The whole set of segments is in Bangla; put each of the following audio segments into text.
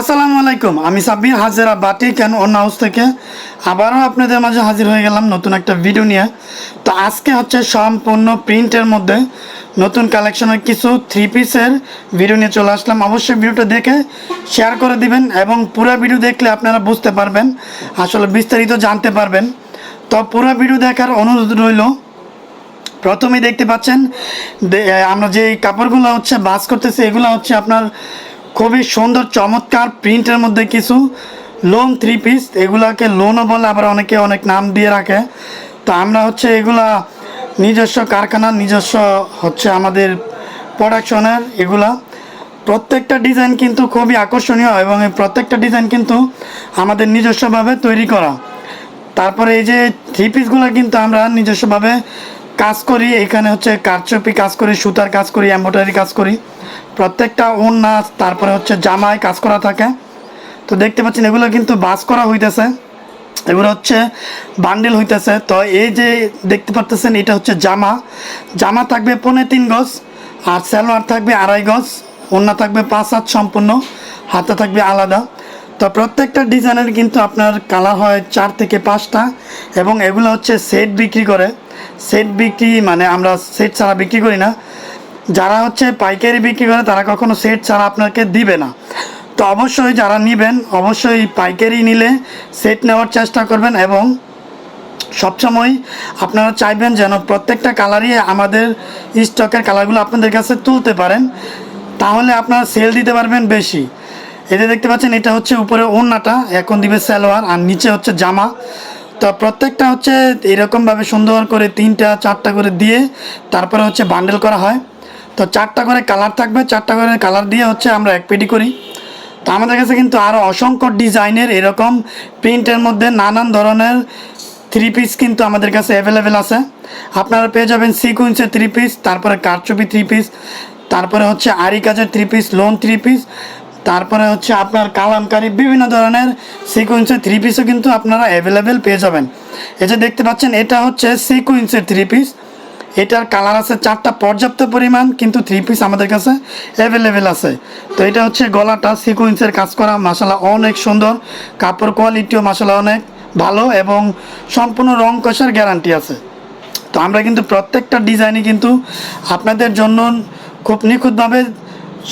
আসসালামু আলাইকুম, আমি সাব্বির হাজেরা বাটি কেন অন্য হাউস থেকে? আবারও আপনাদের মাঝে হাজির হয়ে গেলাম নতুন একটা ভিডিও নিয়ে। তো আজকে হচ্ছে সম্পূর্ণ প্রিন্টের মধ্যে নতুন কালেকশনের কিছু থ্রি পিসের ভিডিও নিয়ে চলে আসলাম। অবশ্যই ভিডিওটা দেখে শেয়ার করে দিবেন এবং পুরো ভিডিও দেখলে আপনারা বুঝতে পারবেন, আসলে বিস্তারিত জানতে পারবেন। তো পুরো ভিডিও দেখার অনুরোধ রইল, প্রথমেই দেখতে পাচ্ছেন আমরা যে কাপড়গুলো হচ্ছে বাস করতেছি, এগুলো হচ্ছে আপনার খুবই সুন্দর, চমৎকার প্রিন্টের মধ্যে কিছু লোন থ্রি পিস এগুলাকে লোনও বলে, আবার অনেকে অনেক নাম দিয়ে রাখে। তো আমরা হচ্ছে এগুলা নিজস্ব কারখানা, নিজস্ব হচ্ছে আমাদের প্রোডাকশনের এগুলা। প্রত্যেকটা ডিজাইন কিন্তু খুবই আকর্ষণীয় এবং এই প্রত্যেকটা ডিজাইন কিন্তু আমাদের নিজস্বভাবে তৈরি করা। তারপরে এই যে থ্রি পিসগুলো কিন্তু আমরা নিজস্বভাবে কাজ করি, এখানে হচ্ছে কারচুপি কাজ করি, সুতার কাজ করি, এম্ব্রয়ডারি কাজ করি। প্রত্যেকটা ওড়না, তারপরে হচ্ছে জামায় কাজ করা থাকে। তো দেখতে পাচ্ছেন, এগুলো কিন্তু বাস করা হইতেছে। এগুলো হচ্ছে বান্ডেল হইতেছে। তো এই যে দেখতে পাচ্ছেন এটা হচ্ছে জামা। জামা থাকবে পৌনে তিন গজ, আর সালোয়ার থাকবে আড়াই গজ, ওড়না থাকবে পাঁচ হাত সম্পূর্ণ, হাতে থাকবে আলাদা। তো প্রত্যেকটা ডিজাইনের কিন্তু আপনার কালার হয় চার থেকে পাঁচটা, এবং এগুলো হচ্ছে সেট বিক্রি করে। সেট বিক্রি মানে আমরা সেট ছাড়া বিক্রি করি না। যারা হচ্ছে পাইকারি বিক্রি করে, তারা কখনো সেট ছাড়া আপনাকে দিবে না। তো অবশ্যই যারা নেবেন, অবশ্যই পাইকারি নিলে সেট নেওয়ার চেষ্টা করবেন এবং সবসময় আপনারা চাইবেন যেন প্রত্যেকটা কালারই আমাদের স্টকের কালারগুলো আপনাদের কাছে তুলতে পারেন। তাহলে আপনারা সেল দিতে পারবেন বেশি। এতে দেখতে পাচ্ছেন, এটা হচ্ছে উপরে ওড়নাটা, এখন দিবে সালোয়ার, আর নিচে হচ্ছে জামা। তো প্রত্যেকটা হচ্ছে এরকমভাবে সুন্দর করে তিনটা, চারটা করে দিয়ে তারপরে হচ্ছে বান্ডেল করা হয়। তো চারটা করে কালার থাকবে, চারটা করে কালার দিয়ে হচ্ছে আমরা এক পেটি করি। তো আমাদের কাছে কিন্তু আরও অসংখ্য ডিজাইনের এরকম প্রিন্টের মধ্যে নানান ধরনের থ্রি পিস কিন্তু আমাদের কাছে অ্যাভেলেবেল আছে। আপনারা পেয়ে যাবেন সিকুয়েন্সের থ্রি পিস তারপরে কারচুপি থ্রি পিস তারপরে হচ্ছে আরি কাজের three piece lawn three piece তারপরে হচ্ছে আপনার কালামকারি বিভিন্ন ধরনের সিকুয়েন্সের থ্রি পিসও কিন্তু আপনারা অ্যাভেলেবেল পেয়ে যাবেন। এই যে দেখতে পাচ্ছেন, এটা হচ্ছে সিকুয়েন্সের থ্রি পিস এটার কালার আছে চারটা পর্যাপ্ত পরিমাণ, কিন্তু থ্রি পিস আমাদের কাছে অ্যাভেলেবেল আছে। তো এটা হচ্ছে গলাটা সিকুয়েন্সের কাজ করা মশালা অনেক সুন্দর। কাপড় কোয়ালিটিও মশালা অনেক ভালো এবং সম্পূর্ণ রং কষার গ্যারান্টি আছে। তো আমরা কিন্তু প্রত্যেকটা ডিজাইনই কিন্তু আপনাদের জন্য খুব নিখুঁতভাবে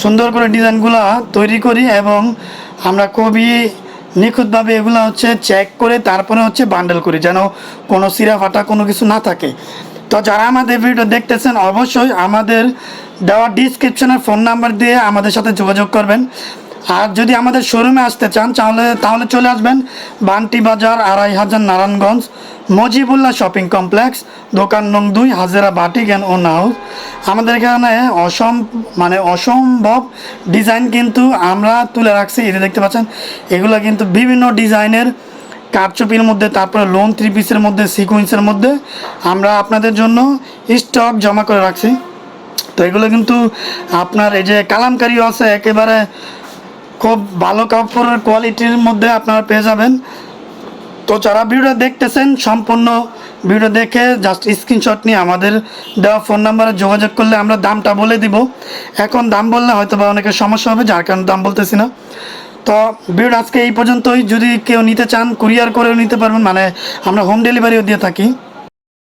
সুন্দর করে ডিজাইনগুলো তৈরি করি এবং আমরা খুবই নিখুঁতভাবে এগুলো হচ্ছে চেক করে তারপরে হচ্ছে বান্ডেল করি যেন কোনো সিরা ফাটা কোনো কিছু না থাকে। তো যারা আমাদের ভিডিও দেখতেছেন, অবশ্যই আমাদের দেওয়া ডিসক্রিপশনের ফোন নাম্বার দিয়ে আমাদের সাথে যোগাযোগ করবেন। আর যদি আমাদের শোরুমে আসতে চান, তাহলে তাহলে চলে আসবেন বান্টি বাজার, আড়াই হাজার নারায়ণগঞ্জ, মজিবুল্লাহ শপিং কমপ্লেক্স দোকান নং দুই, Hajera batik and own house আমাদের এখানে অসম মানে অসম্ভব ডিজাইন কিন্তু আমরা তুলে রাখছি। এটা দেখতে পাচ্ছেন, এগুলো কিন্তু বিভিন্ন ডিজাইনের কারচুপির মধ্যে, তারপরে লোন থ্রি পিসের মধ্যে সিকুয়েন্সের মধ্যে আমরা আপনাদের জন্য স্টক জমা করে রাখছি। তো এগুলো কিন্তু আপনার এই যে কালামকারিও আছে, একেবারে খুব ভালো কাপড়ের কোয়ালিটির মধ্যে আপনারা পেয়ে যাবেন। তো যারা ভিডিও দেখতেছেন, সম্পূর্ণ ভিডিও দেখে জাস্ট স্ক্রিনশট নিয়ে আমাদের দেওয়া ফোন নাম্বারে যোগাযোগ করলে আমরা দামটা বলে দিব। এখন দাম বললে হয়তো বা অনেকের সমস্যা হবে, যার কারণে দাম বলতেছি না। তো ভিডিও আজকে এই পর্যন্তই। যদি কেউ নিতে চান কুরিয়ার করেও নিতে পারবেন মানে আমরা হোম ডেলিভারিও দিয়ে থাকি।